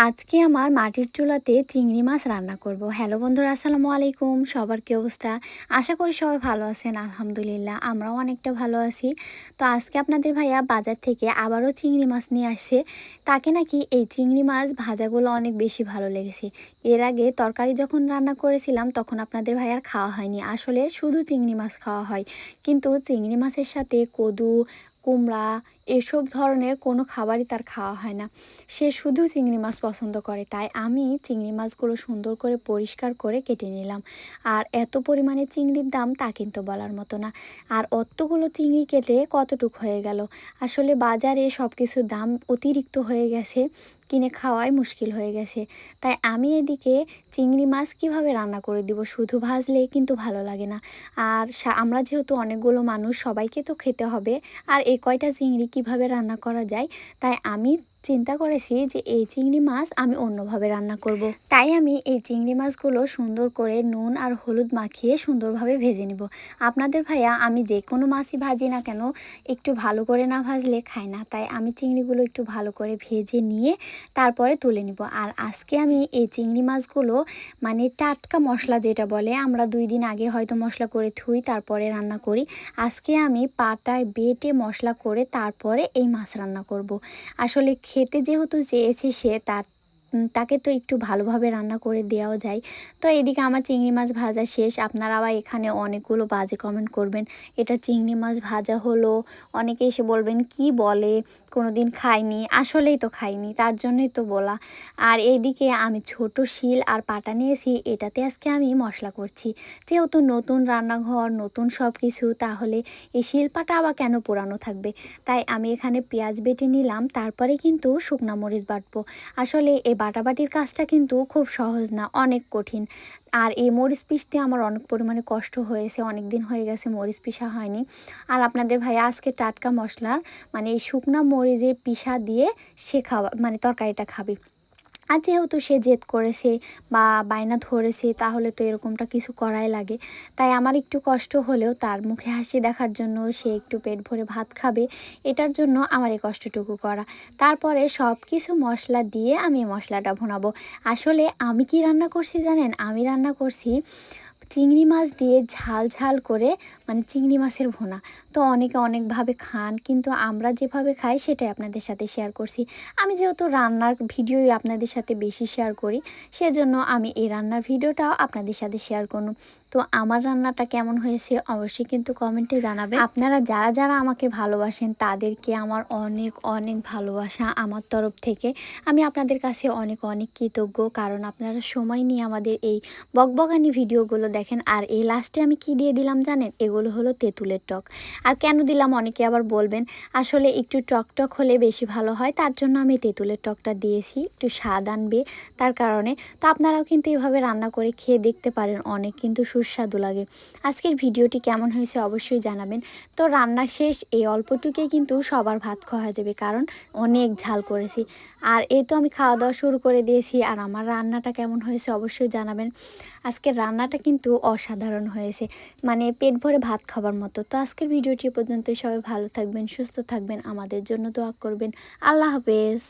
আজকে আমার মাটির চুলাতে চিংড়ি মাছ রান্না করব। হ্যালো বন্ধুরা, আসসালামু আলাইকুম। সবার কি অবস্থা? আশা করি সবাই ভালো আছেন, আলহামদুলিল্লাহ। আমরাও অনেকটা ভালো আছি। তো আজকে আপনাদের ভাইয়া বাজার থেকে আবারও চিংড়ি মাছ নিয়ে আসছে। তাকে নাকি এই চিংড়ি মাছ ভাজাগুলো অনেক বেশি ভালো লেগেছে। এর আগে তরকারি যখন রান্না করেছিলাম, তখন আপনাদের ভাইয়ার খাওয়া হয়নি। আসলে শুধু চিংড়ি মাছ খাওয়া হয়। কিন্তু চিংড়ি মাছের সাথে কদু, কুমড়া এসব ধরনের কোনো খাবারই তার খাওয়া হয় না। সে শুধু চিংড়ি মাছ পছন্দ করে। তাই আমি চিংড়ি মাছগুলো সুন্দর করে পরিষ্কার করে কেটে নিলাম। আর এত পরিমাণে চিংড়ির দাম তা কিন্তু বলার মতো না। আর অতগুলো চিংড়ি কেটে কতটুক হয়ে গেল? আসলে বাজারে সব কিছুর দাম অতিরিক্ত হয়ে গেছে। কিনে খাওয়াই মুশকিল হয়ে গেছে। তাই আমি এদিকে চিংড়ি মাছ কীভাবে রান্না করে দিব? শুধু ভাজলে কিন্তু ভালো লাগে না। আর আমরা যেহেতু অনেকগুলো মানুষ, সবাইকে তো খেতে হবে। আর এই কয়টা চিংড়ি কীভাবে রান্না করা যায় তাই আমি চিন্তা করেছি যে এই চিংড়ি মাছ আমি অন্যভাবে রান্না করব। তাই আমি এই চিংড়ি মাছগুলো সুন্দর করে নুন আর হলুদ মাখিয়ে সুন্দরভাবে ভেজে নিব আপনাদের ভাইয়া, আমি যে কোনো মাছই ভাজি না কেন, একটু ভালো করে না ভাজলে খাই না তাই আমি চিংড়িগুলো একটু ভালো করে ভেজে নিয়ে তারপরে তুলে নিব আর আজকে আমি এই চিংড়ি মাছগুলো মানে টাটকা মশলা যেটা বলে, আমরা দুই দিন আগে হয়তো মশলা করে থুই, তারপরে রান্না করি আজকে আমি পাটায় বেটে মশলা করে তারপরে এই মাছ রান্না করব। আসলে খেতে যেহেতু চেয়েছে সে তার তাকে তো একটু ভালোভাবে রান্না করে দেওয়াও যায়। তো এদিকে আমার চিংড়ি মাছ ভাজা শেষ। আপনারা আবার এখানে অনেকগুলো বাজে কমেন্ট করবেন। এটা চিংড়ি মাছ ভাজা হলো। অনেকে এসে বলবেন, কি বলে? কোনো দিন খাইনি, আসলেই তো খাইনি, তার জন্যই তো বলা। আর এইদিকে আমি ছোট শিল আর পাটা নিয়েছি, এটাতে আজকে আমি মশলা করছি। যেহেতু নতুন রান্নাঘর, নতুন সব কিছু তাহলে এই শিল পাটা আবার কেন পুরানো থাকবে? তাই আমি এখানে পেঁয়াজ বেটে নিলাম, তারপরে কিন্তু শুকনা মরিচ বাটবো। আসলে এই বাটাবাটির কাজটা কিন্তু খুব সহজ না, অনেক কঠিন। আর এই মরিচ পিসতে আমার অনেক পরিমাণে কষ্ট হয়েছে অনেক দিন হয়ে গেছে মরিচ পিসা হয়নি। আর আপনাদের ভাই আজকে টাটকা মশলার মানে এই শুকনা মরিচে পিসা দিয়ে সে খাওয়া মানে তরকারিটা খাবে। আর যেহেতু সে জেদ করেছে বা বায়না ধরেছে, তাহলে তো এরকমটা কিছু করাই লাগে। তাই আমার একটু কষ্ট হলেও তার মুখে হাসি দেখার জন্য সে একটু পেট ভরে ভাত খাবে। এটার জন্য আমার এই কষ্টটুকু করা। তারপরে সব কিছু মশলা দিয়ে আমি মশলাটা ভোনাবো। আসলে আমি কি রান্না করছি জানেন? আমি রান্না করছি চিংড়ি মাছ দিয়ে ঝাল ঝাল করে মানে চিংড়ি মাছের ভোনা। তো অনেকে অনেকভাবে খান, কিন্তু আমরা যেভাবে খাই সেটাই আপনাদের সাথে শেয়ার করছি। আমি যেহেতু রান্নার ভিডিওই আপনাদের সাথে বেশি শেয়ার করি, সেজন্য আমি এই রান্নার ভিডিওটাও আপনাদের সাথে শেয়ার করুন। তো আমার রান্নাটা কেমন হয়েছে অবশ্যই কিন্তু কমেন্টে জানাবেন। আপনারা যারা যারা আমাকে ভালোবাসেন, তাদেরকে আমার অনেক অনেক ভালোবাসা আমার তরফ থেকে। আমি আপনাদের কাছে অনেক অনেক কৃতজ্ঞ, কারণ আপনারা সময় নিয়ে আমাদের এই বকবগানি ভিডিওগুলো দেখেন, আর এই লাস্টে আমি কি দিয়ে দিলাম জানেন? এগুলো হলো তেঁতুলের টক। আর কেন দিলাম? অনেকে আবার বলবেন, আসলে একটু টক টক হলে বেশি ভালো হয়, তার জন্য আমি তেঁতুলের টকটা দিয়েছি, একটু স্বাদ আনবে তার কারণে। তো আপনারাও কিন্তু এভাবে রান্না করে খেয়ে দেখতে পারেন, অনেক কিন্তু সুস্বাদু লাগে। আজকের ভিডিওটি কেমন হয়েছে অবশ্যই জানাবেন। তো রান্না শেষ, এই অল্পটুকুই কিন্তু সবার ভাত খাওয়া যাবে, কারণ অনেক ঝাল করেছি। আর এই তো আমি খাওয়া দাওয়া শুরু করে দিয়েছি, আর আমার রান্নাটা কেমন হয়েছে অবশ্যই জানাবেন। আজকের রান্নাটা কিন্তু অসাধারণ হয়েছে। মানে পেট ভরে ভাত খাবার মতো। তো আজকের ভিডিওটি পর্যন্ত সবাই ভালো থাকবেন, সুস্থ থাকবেন। আমাদের জন্য দোয়া করবেন। আল্লাহ হাফেজ।